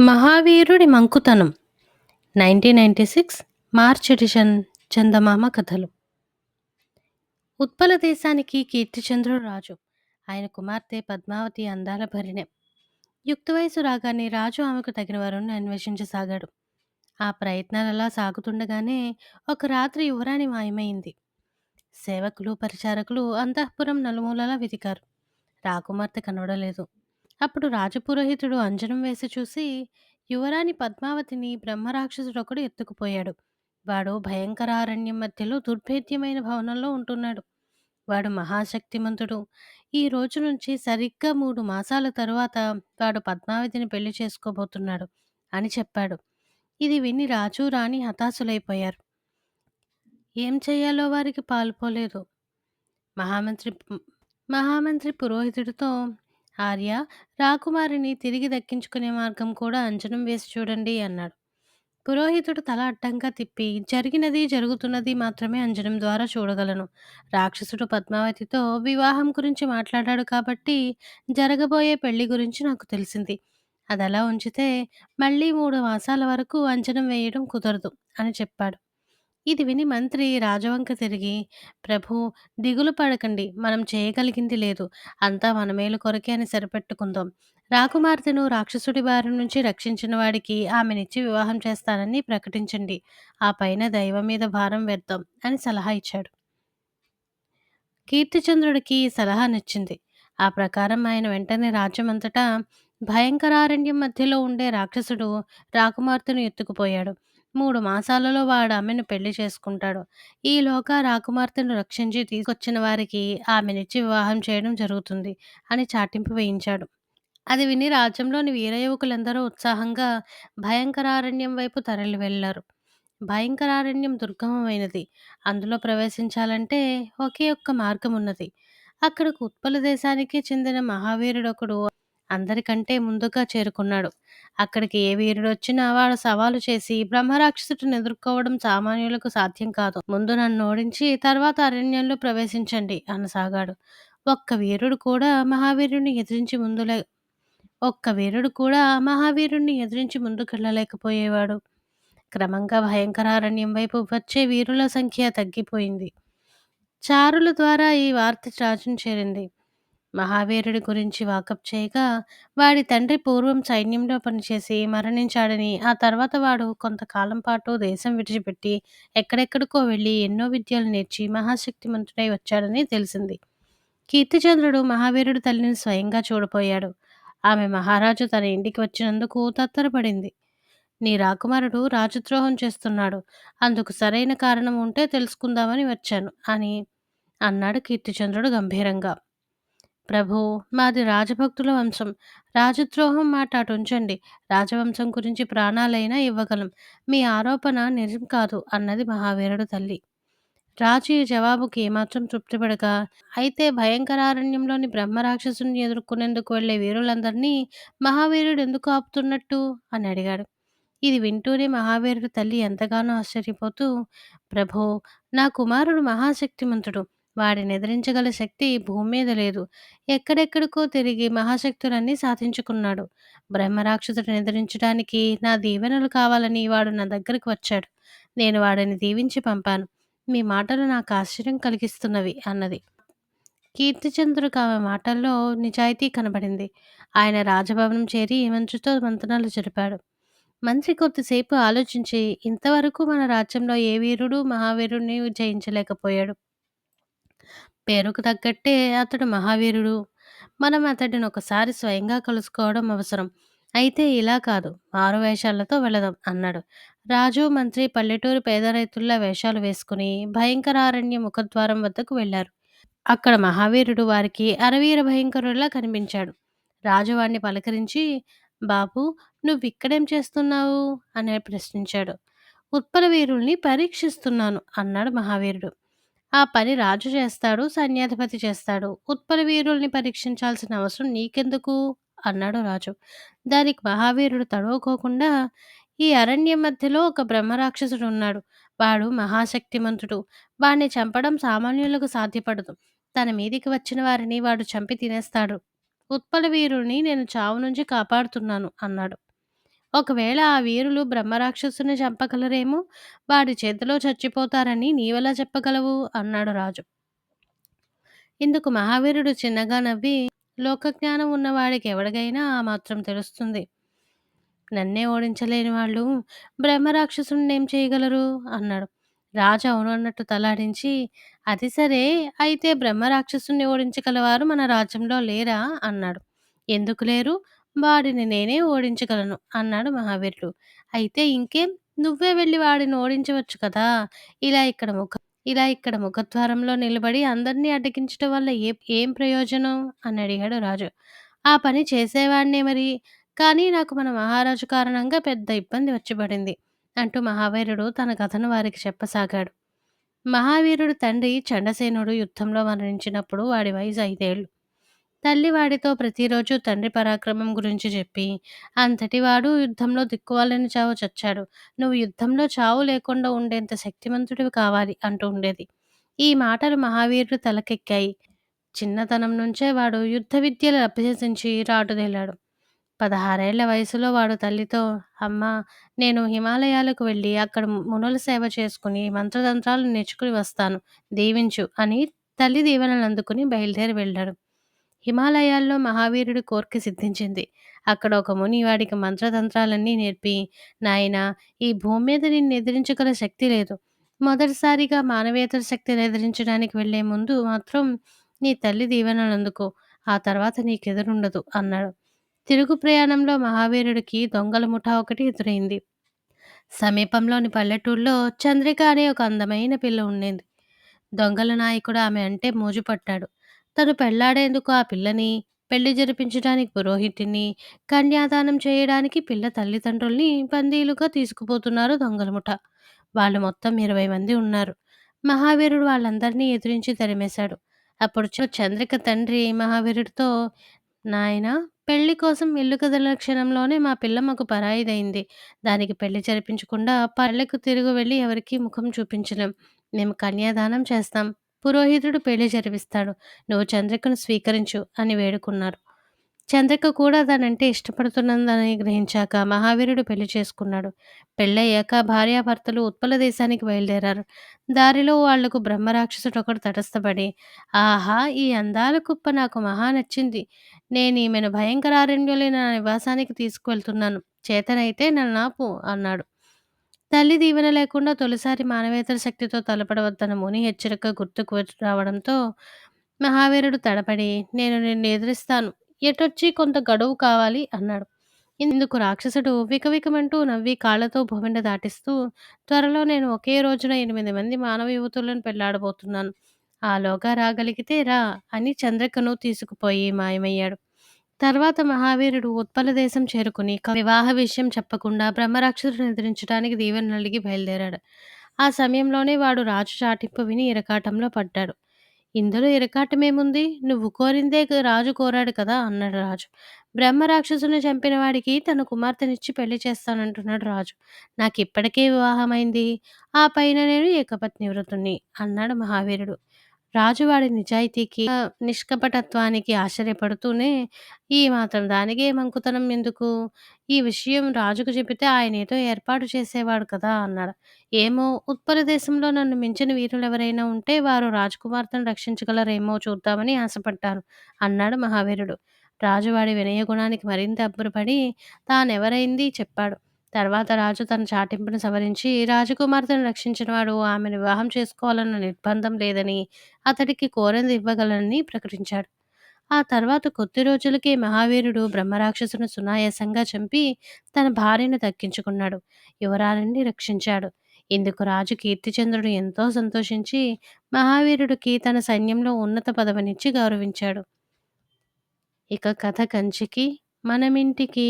మహావీరుడి మంకుతనం. Nineteen ninety six March edition Chandamama కథలు. ఉత్పల దేశానికి కీర్తిచంద్రుడు రాజు. ఆయన కుమార్తె పద్మావతి అందాల భరిణె. యుక్త వయసు రాగానే రాజు ఆమెకు తగిన వరుణ్ణి అన్వేషించసాగాడు. ఆ ప్రయత్నాలలా సాగుతుండగానే ఒక రాత్రి యువరాణి మాయమైంది. సేవకులు పరిచారకులు అంతఃపురం నలుమూలలా వెతికారు. రాకుమార్తె కనబడలేదు. అప్పుడు రాజపురోహితుడు అంజనం వేసి చూసి యువరాణి పద్మావతిని బ్రహ్మరాక్షసుడొకడు ఎత్తుకుపోయాడు. వాడు భయంకర అరణ్యం మధ్యలో దుర్భేద్యమైన భవనంలో ఉంటున్నాడు. వాడు మహాశక్తిమంతుడు. ఈ రోజు నుంచి సరిగ్గా మూడు మాసాల తరువాత వాడు పద్మావతిని పెళ్ళి చేసుకోబోతున్నాడు అని చెప్పాడు. ఇది విని రాజు రాణి హతాశులైపోయారు. ఏం చేయాలో వారికి పాల్పోలేదు మహామంత్రి మహామంత్రి పురోహితుడితో ఆర్య రాకుమారిని తిరిగి దక్కించుకునే మార్గం కూడా అంచనం వేసి చూడండి అన్నాడు. పురోహితుడు తల అడ్డంగా తిప్పి జరిగినది జరుగుతున్నది మాత్రమే అంజనం ద్వారా చూడగలను. రాక్షసుడు పద్మావతితో వివాహం గురించి మాట్లాడాడు కాబట్టి జరగబోయే పెళ్ళి గురించి నాకు తెలిసింది. అది అలా ఉంచితే మళ్ళీ మూడు మాసాల వరకు అంజనం వేయడం కుదరదు అని చెప్పాడు. ఇది విని మంత్రి రాజవంక తిరిగి ప్రభు దిగులు పడకండి. మనం చేయగలిగింది లేదు. అంతా మన మేలు కొరకే అని సరిపెట్టుకుందాం. రాకుమార్తెను రాక్షసుడి బారి నుంచి రక్షించిన వాడికి ఆమెనిచ్చి వివాహం చేస్తానని ప్రకటించండి. ఆ పైన దైవం మీద భారం వేద్దాం అని సలహా ఇచ్చాడు. కీర్తిచంద్రుడికి సలహా నచ్చింది. ఆ ప్రకారం ఆయన వెంటనే రాజ్యమంతటా భయంకరారణ్యం మధ్యలో ఉండే రాక్షసుడు రాకుమార్తెను ఎత్తుకుపోయాడు. మూడు మాసాలలో వాడు ఆమెను పెళ్ళి చేసుకుంటాడు. ఈలోగా రాకుమార్తెను రక్షించి తీసుకొచ్చిన వారికి ఆమెనిచ్చి వివాహం చేయడం జరుగుతుంది అని చాటింపు వేయించాడు. అది విని రాజ్యంలోని వీర యువకులందరూ ఉత్సాహంగా భయంకరారణ్యం వైపు తరలి వెళ్ళారు భయంకరారణ్యం దుర్గమమైనది. అందులో ప్రవేశించాలంటే ఒకే ఒక్క మార్గం ఉన్నది అక్కడకు ఉత్పల దేశానికి చెందిన మహావీరుడొకడు అందరికంటే ముందుగా చేరుకున్నాడు. అక్కడికి ఏ వీరుడొచ్చినా వాడు సవాలు చేసి బ్రహ్మరాక్షసుడిని ఎదుర్కోవడం సామాన్యులకు సాధ్యం కాదు. ముందు నన్ను ఓడించి తర్వాత అరణ్యంలో ప్రవేశించండి అనసాగాడు. ఒక్క వీరుడు కూడా మహావీరుని ఎదిరించి ముందులే ఒక్క వీరుడు కూడా మహావీరుణ్ణి ఎదిరించి ముందుకెళ్ళలేకపోయేవాడు. క్రమంగా భయంకరారణ్యం వైపు వచ్చే వీరుల సంఖ్య తగ్గిపోయింది. చారుల ద్వారా ఈ వార్త రాజును చేరింది. మహావీరుడి గురించి వాకప్ చేయగా వాడి తండ్రి పూర్వం సైన్యంలో పనిచేసి మరణించాడని ఆ తర్వాత వాడు కొంతకాలం పాటు దేశం విడిచిపెట్టి ఎక్కడెక్కడికో వెళ్ళి ఎన్నో విద్యలు నేర్చి మహాశక్తిమంతుడై వచ్చాడని తెలిసింది. కీర్తిచంద్రుడు మహావీరుడు తల్లిని స్వయంగా చూడపోయాడు. ఆమె మహారాజు తన ఇంటికి వచ్చినందుకు తత్తరపడింది. నీ రాకుమారుడు రాజద్రోహం చేస్తున్నాడు. అందుకు సరైన కారణం ఉంటే తెలుసుకుందామని వచ్చాను అని అన్నాడు కీర్తిచంద్రుడు గంభీరంగా. ప్రభు మాది రాజభక్తుల వంశం. రాజద్రోహం మాట అటుంచండి రాజవంశం గురించి ప్రాణాలైనా ఇవ్వగలం. మీ ఆరోపణ నిజం కాదు అన్నది మహావీరుడు తల్లి. రాజు ఈ జవాబుకి ఏమాత్రం తృప్తిపడక అయితే భయంకరారణ్యంలోని బ్రహ్మరాక్షసుని ఎదుర్కొనేందుకు వెళ్ళే వీరులందరినీ మహావీరుడు ఎందుకు ఆపుతున్నట్టు? అని అడిగాడు. ఇది వింటూనే మహావీరుడు తల్లి ఎంతగానో ఆశ్చర్యపోతూ ప్రభో నా కుమారుడు మహాశక్తిమంతుడు. వాడిని ఎదిరించగల శక్తి భూమి మీద లేదు. ఎక్కడెక్కడికో తిరిగి మహాశక్తులన్నీ సాధించుకున్నాడు. బ్రహ్మరాక్షసుడిని ఎదిరించడానికి నా దీవెనలు కావాలని వాడు నా దగ్గరకు వచ్చాడు. నేను వాడిని దీవించి పంపాను. మీ మాటలు నాకు ఆశ్చర్యం కలిగిస్తున్నవి అన్నది. కీర్తిచంద్రుడికి ఆమె మాటల్లో నిజాయితీ కనబడింది. ఆయన రాజభవనం చేరి మంత్రితో మంతనాలు జరిపాడు. మంత్రి కొద్దిసేపు ఆలోచించి ఇంతవరకు మన రాజ్యంలో ఏ వీరుడు మహావీరుడిని జయించలేకపోయాడు. పేరుకు తగ్గట్టే అతడు మహావీరుడు. మనం అతడిని ఒకసారి స్వయంగా కలుసుకోవడం అవసరం. అయితే ఇలా కాదు. మారు వేషాలతో వెళదాం అన్నాడు. రాజు మంత్రి పల్లెటూరు పేద రైతుల్లా వేషాలు వేసుకుని భయంకరారణ్య ముఖద్వారం వద్దకు వెళ్ళారు. అక్కడ మహావీరుడు వారికి అరవీర భయంకరులా కనిపించాడు. రాజు వాడిని పలకరించి బాబు నువ్వు ఇక్కడేం చేస్తున్నావు? అని ప్రశ్నించాడు. ఉత్పల వీరుల్ని పరీక్షిస్తున్నాను అన్నాడు మహావీరుడు. ఆ పని రాజు చేస్తాడు సైన్యాధిపతి చేస్తాడు. ఉత్పల వీరుల్ని పరీక్షించాల్సిన అవసరం నీకెందుకు? అన్నాడు రాజు. దానికి మహావీరుడు తడవుకోకుండా ఈ అరణ్యం మధ్యలో ఒక బ్రహ్మరాక్షసుడు ఉన్నాడు. వాడు మహాశక్తిమంతుడు. వాడిని చంపడం సామాన్యులకు సాధ్యపడదు. తన మీదికి వచ్చిన వారిని వాడు చంపి తినేస్తాడు. ఉత్పల వీరుని నేను చావు నుంచి కాపాడుతున్నాను అన్నాడు. ఒకవేళ ఆ వీరులు బ్రహ్మరాక్షసుని చంపగలరేమో వాడి చేతిలో చచ్చిపోతారని నీవెలా చెప్పగలవు? అన్నాడు రాజు. ఇందుకు మహావీరుడు చిన్నగా నవ్వి లోకజ్ఞానం ఉన్నవాడికి ఎవడికైనా ఆ మాత్రం తెలుస్తుంది. నన్నే ఓడించలేని వాళ్ళు బ్రహ్మరాక్షసుని ఏం చేయగలరు? అన్నాడు. రాజు అవును అన్నట్టు తలాడించి అది సరే అయితే బ్రహ్మరాక్షసుని ఓడించగలవారు మన రాజ్యంలో లేరా? అన్నాడు. ఎందుకు లేరు? వాడిని నేనే ఓడించగలను అన్నాడు మహావీరుడు. అయితే ఇంకేం? నువ్వే వెళ్ళి వాడిని ఓడించవచ్చు కదా? ఇలా ఇక్కడ ముఖ ఇలా ఇక్కడ ముఖద్వారంలో నిలబడి అందరినీ అడ్డగించడం వల్ల ఏ ఏం ప్రయోజనం? అని అడిగాడు రాజు. ఆ పని చేసేవాడినే మరి. కానీ నాకు మన మహారాజు కారణంగా పెద్ద ఇబ్బంది వచ్చిపడింది అంటూ మహావీరుడు తన కథను వారికి చెప్పసాగాడు. మహావీరుడు తండ్రి చండసేనుడు యుద్ధంలో మరణించినప్పుడు వాడి వయసు ఐదేళ్ళు తల్లివాడితో ప్రతిరోజు తండ్రి పరాక్రమం గురించి చెప్పి అంతటి వాడు యుద్ధంలో దిక్కువాలని చావు చచ్చాడు. నువ్వు యుద్ధంలో చావు లేకుండా ఉండేంత శక్తిమంతుడివి కావాలి అంటూ ఉండేది. ఈ మాటలు మహావీరుడు తలకెక్కాయి. చిన్నతనం నుంచే వాడు యుద్ధ విద్యలు అభ్యసించి రాటుదేలాడు పదహారేళ్ళ వయసులో వాడు తల్లితో అమ్మ నేను హిమాలయాలకు వెళ్ళి అక్కడ మునుల సేవ చేసుకుని మంత్రతంత్రాలు నేర్చుకుని వస్తాను. దీవించు అని తల్లి దీవెనలు అందుకుని బయలుదేరి వెళ్ళాడు. హిమాలయాల్లో మహావీరుడి కోర్కె సిద్ధించింది. అక్కడ ఒక ముని వాడికి మంత్రతంత్రాలన్నీ నేర్పి నాయన ఈ భూమి మీద నిన్ను ఎదిరించగల శక్తి లేదు. మొదటిసారిగా మానవేతర శక్తిని ఎదిరించడానికి వెళ్ళే ముందు మాత్రం నీ తల్లి దీవెనలు అందుకో ఆ తర్వాత నీకెదురుండదు అన్నాడు. తిరుగు ప్రయాణంలో మహావీరుడికి దొంగల ముఠా ఒకటి ఎదురైంది. సమీపంలోని పల్లెటూళ్ళలో చంద్రిక అనే ఒక అందమైన పిల్ల ఉండేది. దొంగల నాయకుడు ఆమె అంటే మోజుపట్టాడు. తను పెళ్ళాడేందుకు ఆ పిల్లని? పెళ్ళి జరిపించడానికి పురోహితుడిని కన్యాదానం చేయడానికి పిల్ల తల్లిదండ్రుల్ని బందీలుగా తీసుకుపోతున్నారు దొంగలముఠ. వాళ్ళు మొత్తం ఇరవై మంది ఉన్నారు. మహావీరుడు వాళ్ళందరినీ ఎదిరించి తరిమేశాడు. అప్పుడు చంద్రిక తండ్రి మహావీరుడితో నాయన పెళ్ళి కోసం ఇల్లు కదిలిన క్షణంలోనే మా పిల్ల మాకు పరాయిదైంది. దానికి పెళ్ళి జరిపించకుండా పల్లెకు తిరిగి వెళ్ళి ఎవరికి ముఖం చూపించలేం. మేము కన్యాదానం చేస్తాం. పురోహితుడు పెళ్ళి జరిపిస్తాడు. నువ్వు చంద్రికను స్వీకరించు అని వేడుకున్నారు. చంద్రిక కూడా తనంటే ఇష్టపడుతున్నదని గ్రహించాక మహావీరుడు పెళ్ళి చేసుకున్నాడు. పెళ్ళయ్యాక భార్యాభర్తలు ఉత్పల దేశానికి బయలుదేరారు. దారిలో వాళ్ళకు బ్రహ్మరాక్షసుడు ఒకడు తటస్థపడి ఆహా ఈ అందాల కుప్ప నాకు మహా నచ్చింది. నేను ఈమెను భయంకరారణ్యులే నా నివాసానికి తీసుకువెళ్తున్నాను. చేతనైతే నన్ను నాపు అన్నాడు. తల్లి దీవెన లేకుండా తొలిసారి మానవేతర శక్తితో తలపడవద్దన్న ముని హెచ్చరిక గుర్తుకు రావడంతో మహావీరుడు తడపడి నేను నిన్ను ఎదురిస్తాను. ఎటొచ్చి కొంత గడువు కావాలి? అన్నాడు. ఇందుకు రాక్షసుడు వికవికమంటూ నవ్వి కాళ్ళతో భూమిని దాటిస్తూ త్వరలో నేను ఒకే రోజున ఎనిమిది మంది మానవ యువతులను పెళ్ళాడబోతున్నాను ఆలోగా రాగలిగితే రా అని చంద్రకను తీసుకుపోయి మాయమయ్యాడు. తర్వాత మహావీరుడు ఉత్పల దేశం చేరుకుని వివాహ విషయం చెప్పకుండా బ్రహ్మరాక్షసుడు నిద్రించడానికి దీవెన నలిగి బయలుదేరాడు. ఆ సమయంలోనే వాడు రాజు చాటింపు విని ఇరకాటంలో పడ్డాడు. ఇందులో ఇరకాటమేముంది? నువ్వు కోరిందే రాజు కోరాడు కదా అన్నాడు రాజు. బ్రహ్మ రాక్షసుని చంపిన వాడికి తన కుమార్తెనిచ్చి పెళ్ళి చేస్తానంటున్నాడు రాజు. నాకు ఇప్పటికే వివాహమైంది. ఆ పైన నేను ఏకపత్ని వ్రతుణ్ణి అన్నాడు మహావీరుడు. రాజువాడి నిజాయితీకి నిష్కపటత్వానికి ఆశ్చర్యపడుతూనే ఈ మాత్రం దానికే మంకుతనం ఎందుకు? ఈ విషయం రాజుకు చెబితే ఆయన ఏదో ఏర్పాటు చేసేవాడు కదా అన్నాడు. ఏమో ఉత్పల దేశంలో నన్ను మించిన వీరులు ఎవరైనా ఉంటే వారు రాజకుమార్తెను రక్షించగలరేమో చూద్దామని ఆశపడ్డాను అన్నాడు మహావీరుడు. రాజువాడి వినయ గుణానికి మరింత అబ్బురపడి తానెవరైంది చెప్పాడు. తర్వాత రాజు తన చాటింపును సవరించి రాజకుమార్తెను రక్షించినవాడు ఆమెను వివాహం చేసుకోవాలన్న నిర్బంధం లేదని అతడికి కోరింది ఇవ్వగలనని ప్రకటించాడు. ఆ తర్వాత కొద్ది రోజులకే మహావీరుడు బ్రహ్మరాక్షసును సునాయాసంగా చంపి తన భార్యను దక్కించుకున్నాడు. యువరాలని రక్షించాడు. ఇందుకు రాజు కీర్తిచంద్రుడు ఎంతో సంతోషించి మహావీరుడికి తన సైన్యంలో ఉన్నత పదవినిచ్చి గౌరవించాడు. ఇక కథ కంచికి మనమింటికి.